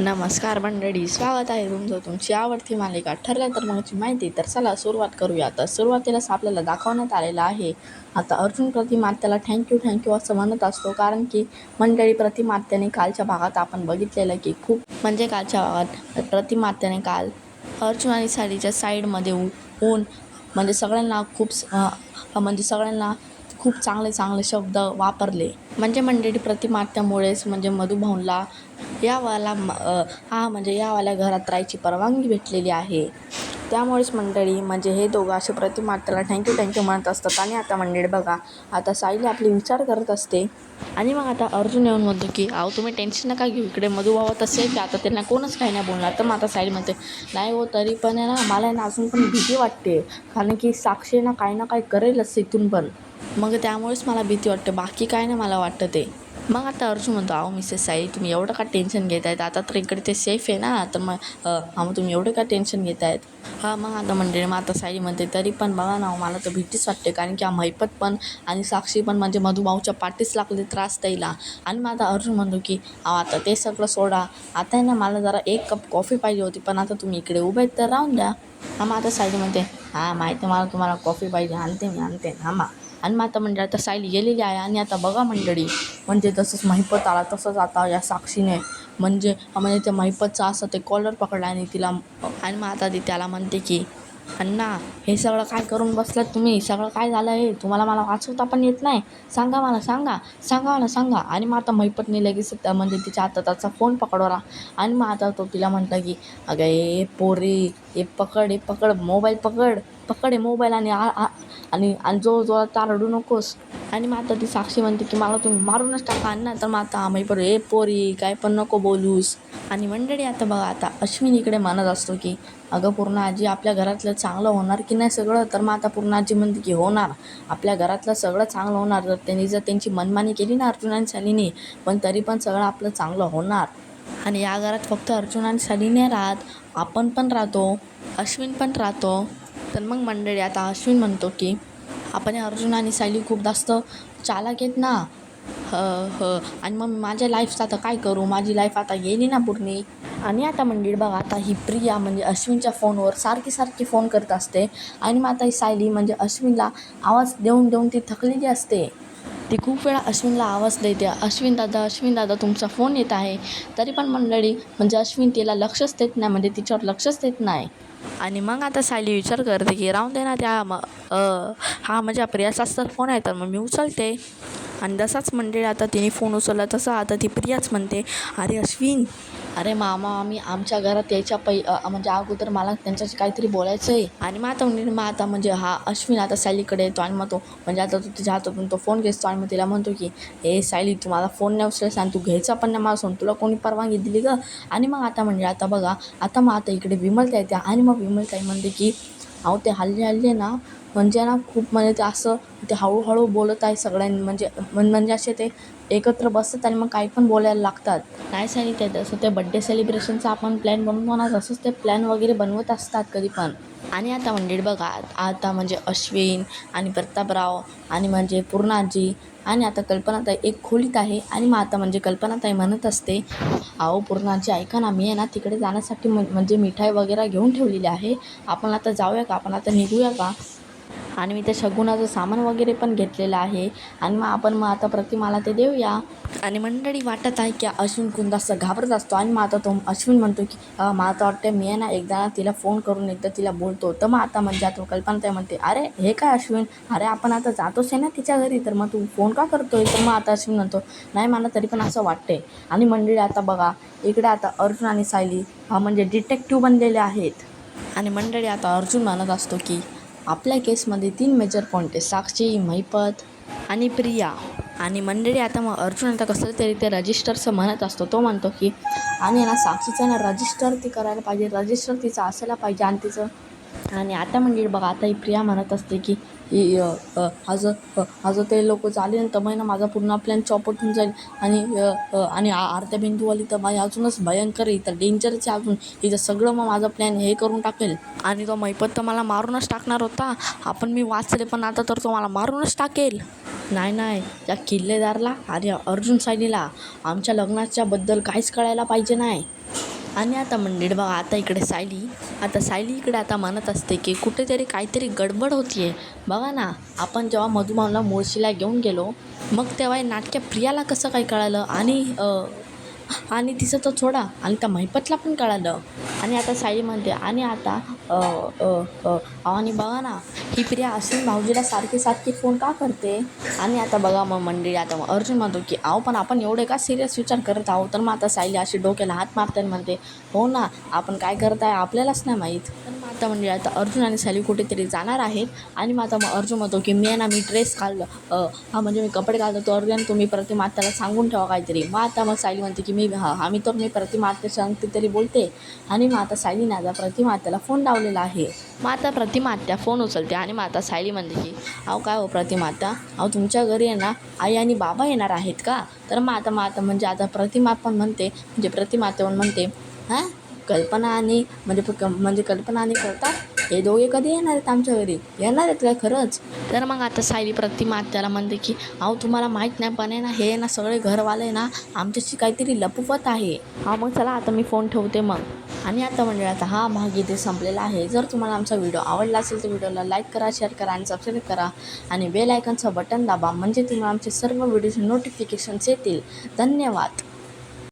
नमस्कार मंडळी स्वागत आहे तुमचं तुमची आवडती मालिका. ठरल्या तर मगची माहिती तर चला सुरुवात करूया. तर सुरुवातीलाच आपल्याला दाखवण्यात आलेलं आहे. आता अर्जुन प्रतिमात्याला थँक्यू थँक्यू असं म्हणत असतो. कारण की मंडळी प्रतिमात्याने कालच्या भागात आपण बघितलेलं की खूप म्हणजे कालच्या भागात प्रतिमात्याने काल अर्जुन आणि साडीच्या साईडमध्ये होऊन म्हणजे सगळ्यांना खूप स- म्हणजे सगळ्यांना खूप चांगले चांगले शब्द वापरले. म्हणजे मंडळी प्रतिमात्यामुळेच म्हणजे मधुभाऊनला यावाला म- हा म्हणजे यावाल्या घरात राहायची परवानगी भेटलेली आहे. त्यामुळेच मंडळी म्हणजे हे दोघं असे प्रतिमात्याला थँक्यू थँक्यू म्हणत असतात. आणि आता मंडळी बघा आता साईली आपली विचार करत असते. आणि मग आता अर्जुन येऊन म्हणतो की अहो तुम्ही टेन्शन नका घेऊ. इकडे मधुभाव तसे की आता त्यांना कोणच काही नाही बोलणार. तर मग आता साईली म्हणते नाही हो तरी पण आहे ना मला आहे ना अजून पण भीती वाटते. कारण की साक्षी ना काही ना काही करेलच इथून पण. मग त्यामुळेच मला भीती वाटते. बाकी काय नाही मला वाटतं ते मग आता अर्जुन म्हणतो अहो मिसेस साई तुम्ही एवढं का टेन्शन घेत आहेत आता तर इकडे ते सेफ आहे ना. तर मग हा मग तुम्ही एवढं का टेन्शन घेत आहेत हां मग आता म्हणजे मग आता साई म्हणते तरी पण बघा ना मला तर भीतीच वाटते. कारण की हा महिपत पण आणि साक्षी पण म्हणजे मधुभाऊच्या पाठीच लागले त्रास द्यायला आणि मग आता अर्जुन म्हणतो की अहो आता ते सगळं सोडा. आता आहे ना मला जरा एक कप कॉफी पाहिजे होती. पण आता तुम्ही इकडे उभे आहेत तर राहून द्या. हां मग आता साई म्हणते हां माहिती आहे मला तुम्हाला कॉफी पाहिजे. आणते मी आणते. हां मग. आणि मग आता मंडळी आता सायली गेलेली आहे आणि आता बघा मंडळी म्हणजे तसंच महिपत आला तसंच आता या साक्षीने म्हणजे म्हणजे त्या महिपतचा असं ते कॉलर पकडला आणि तिला आणि मग आता ती त्याला म्हणते की अण्णा हे सगळं काय करून बसलात तुम्ही? सगळं काय झालं आहे तुम्हाला मला वाचवता पण येत नाही. सांगा मला सांगा. सांगा मला सांगा. आणि मग आता महिपतने लगेच म्हणजे तिच्या आता त्याचा फोन पकडवला. आणि मग आता तो तिला म्हटलं की अगं ए पोरी हे पकड हे पकड. मोबाईल पकड. पकड हे मोबाईल आणि आ- आणि आणि जो जो आता रडू नकोस. आणि मग आता ती साक्षी म्हणते की मला तुम्ही मारूनच टाका ना तर मग आता आम्ही पण ए पोरी काय पण नको बोलूस. आणि मंडळी आता बघा आता अश्विन इकडे म्हणत असतो की अगं पूर्ण आजी आपल्या घरातलं चांगलं होणार की नाही सगळं? तर मग आता पूर्ण आजी म्हणते की होणार आपल्या घरातलं सगळं चांगलं होणार. जर त्यांनी जर त्यांची मनमानी केली ना अर्जुन आणि शालिनी पण तरी पण सगळं आपलं चांगलं होणार. आणि या घरात फक्त अर्जुन आणि शालिनी राहत आपण पण राहतो अश्विन पण राहतो. तर मग मंडळी आता अश्विन म्हणतो की आपण अर्जुन आणि सायली खूप जास्त चालाक आहेत ना. ह ह. आणि मग माझ्या लाईफचं आता काय करू? माझी लाईफ आता गेली ना पूर्णी आणि आता मंडळी बघा आता ही प्रिया म्हणजे अश्विनच्या फोनवर सारखी सारखी फोन करत असते. आणि मग आता ही सायली म्हणजे अश्विनला आवाज देऊन देऊन ती थकलेली असते. ती खूप वेळा अश्विनला आवाज देते. अश्विन दादा अश्विन दादा तुमचा फोन येत आहे. तरी पण मंडळी म्हणजे अश्विन तिला लक्षच देत नाही म्हणजे तिच्यावर लक्षच देत नाही. आणि मग आता सायली विचार करते की राहून दे ना त्या म हा म्हणजे माझ्या प्रियाचाच तर फोन आहे? तर मग मी उचलते. आणि तसाच मंडळी आता तिने फोन उचलला तसं आता ती प्रियाच म्हणते अरे अश्विन अरे मामा आम्ही आमच्या घरात यायच्या पै म्हणजे अगोदर मला त्यांच्याशी काहीतरी बोलायचं आहे आणि मग आता म्हणजे मग आता म्हणजे हा अश्विन आता सायलीकडे येतो आणि मग तो म्हणजे आता तो तिच्या हातातून तो फोन घेतो आणि मग तिला म्हणतो की हे सायली तू मला फोन नाही उचलायस आणि तू घ्यायचा पण नाही मला सोन तुला कोणी परवानगी दिली गं? आणि मग आता म्हणजे आता बघा आता मग आता इकडे विमलता येते आणि मग विमलताई म्हणते की अहो ते हल्ली हल्ले ना म्हणजे ना खूप म्हणजे ते असं ते हळूहळू बोलत आहे सगळ्यांनी म्हणजे मन म्हणजे असे ते एकत्र बसतात आणि मग काही पण बोलायला लागतात. नाही सांगितलं तसं? ते बड्डे सेलिब्रेशनचा आपण प्लॅन बनवतो ना तसंच ते प्लॅन वगैरे बनवत असतात कधी पण. आणि आता मंडळी बघा आता म्हणजे अश्विन आणि प्रतापराव आणि म्हणजे पूर्णाजी आणि आता कल्पनाताई एक खोलीत आहे आणि मग आता म्हणजे कल्पनाताई म्हणत असते अहो पूर्णाजी ऐका ना मी आहे ना तिकडे जाण्यासाठी म्हणजे मिठाई वगैरे घेऊन ठेवलेली आहे. आपण आता जाऊया का? आपण आता निघूया का? आणि मी त्या शगुनाचं सामान वगैरे पण घेतलेलं आहे. आणि मग आपण मग आता प्रतिमाला ते देऊया. आणि मंडळी वाटत आहे की अश्विन खूप जास्त घाबरत असतो. आणि मग आता तो अश्विन म्हणतो की मला तर वाटतं मी आहे ना एकदा तिला फोन करून एकदा तिला बोलतो. तर मग आता म्हणजे आता कल्पना ते म्हणते अरे हे काय अश्विन? अरे आपण आता जातोच आहे ना तिच्या घरी तर मग तू फोन का करतोय? तर मग आता अश्विन म्हणतो नाही मला तरी पण असं वाटते आणि मंडळी आता बघा इकडे आता अर्जुन आणि सायली हा म्हणजे डिटेक्टिव्ह बनलेले आहेत. आणि मंडळी आता अर्जुन म्हणत असतो की आपल्या केसमध्ये तीन मेजर पॉईंट आहे साक्षी महिपत आणि प्रिया. आणि मंडळी आता मग अर्जुन आता कसं तरी ते रजिस्टरचं म्हणत असतो तो म्हणतो की आणि ना साक्षीचं ना रजिस्टर ती करायला पाहिजे रजिस्टर तिचं असायला पाहिजे आणि तिचं आणि आता म्हणजे बघा आता ही प्रिया म्हणत असते की ही आज ते लोक चालेल तर मग ना माझा पूर्ण प्लॅन चॉपट होऊन जाईल. आणि आणि आरत्या बिंदूवाली तर माझी अजूनच भयंकर आहे. तर डेंजरच आहे अजून. हिचं सगळं मग माझा प्लॅन हे करून टाकेल. आणि तो मैपत तर मला मारूनच टाकणार होता. आपण मी वाचले पण आता तर तो मला मारूनच टाकेल. नाही नाही. त्या किल्लेदारला आणि अर्जुन सायनीला आमच्या लग्नाच्याबद्दल काहीच कळायला पाहिजे नाही. आणि आता मंडळी बघा आता इकडे सायली आता सायली इकडे आता म्हणत असते की कुठेतरी काहीतरी गडबड होती आहे बघा ना आपण जेव्हा मधुमावला मुळशीला घेऊन गेलो मग तेव्हा हे नाटक्या प्रियाला कसं काय कळालं? आणि आणि तिचं तर सोडा आणि त्या महिपतला पण कळालं. आणि आता साई म्हणते आणि आता आणि बघा ना ही प्रिया असून भाऊजीला सारखी सारखी फोन का करते? आणि आता बघा मग मंडळी आता मग अर्जुन म्हणतो की अहो पण आपण एवढे का सिरियस विचार करत आहोत? तर मग आता सायली अशी डोक्याला हात मारते आणि म्हणते हो ना आपण काय करत आहे आपल्यालाच नाही माहीत. तर मग आता म्हणजे आता अर्जुन आणि सायली कुठेतरी जाणार आहेत. आणि मग आता मग अर्जुन म्हणतो की मी आहे ना मी ड्रेस घाललं हा म्हणजे मी कपडे घालतो तो अर्जुन तुम्ही प्रतिमात्याला सांगून ठेवा काहीतरी. मग आता मग सायली म्हणते की मी हा आम्ही तर मी प्रतिमा सांगते तरी बोलते. आणि मग आता सायलीने आता प्रतिमा त्याला फोन लावलेला आहे. मग आता प्रतिमा आत्या फोन उचलते आणि मग आता सायली म्हणते की अहो काय हो प्रतिमा आत्या अहो तुमच्या घरी आहे ना आई आणि बाबा येणार आहेत का? तर मग आता म्हणजे आता प्रतिमा पण म्हणते म्हणजे प्रतिमा पण म्हणते हां? कल्पना आणि म्हणजे म्हणजे कल्पना आणि कळतात हे दोघे कधी येणार आहेत आमच्या घरी? येणार आहेत काय खरंच? तर मग आता सायली प्रतिमा आत्याला म्हणते की अहो तुम्हाला माहीत नाही पण आहे ना हे ना सगळे घरवाले ना आमच्याशी काहीतरी लपवत आहे. हा मग चला आता मी फोन ठेवते मग. आणि आता मंडळाचा आता हा भाग इथे संपलेला आहे. जर तुम्हाला आमचा व्हिडिओ आवडला असेल तर व्हिडिओला लाईक करा शेअर करा आणि सबस्क्राईब करा. आणि बेल आयकनचं बटन दाबा. म्हणजे तुम्हाला आमचे सर्व व्हिडिओचे नोटिफिकेशन्स येतील. धन्यवाद.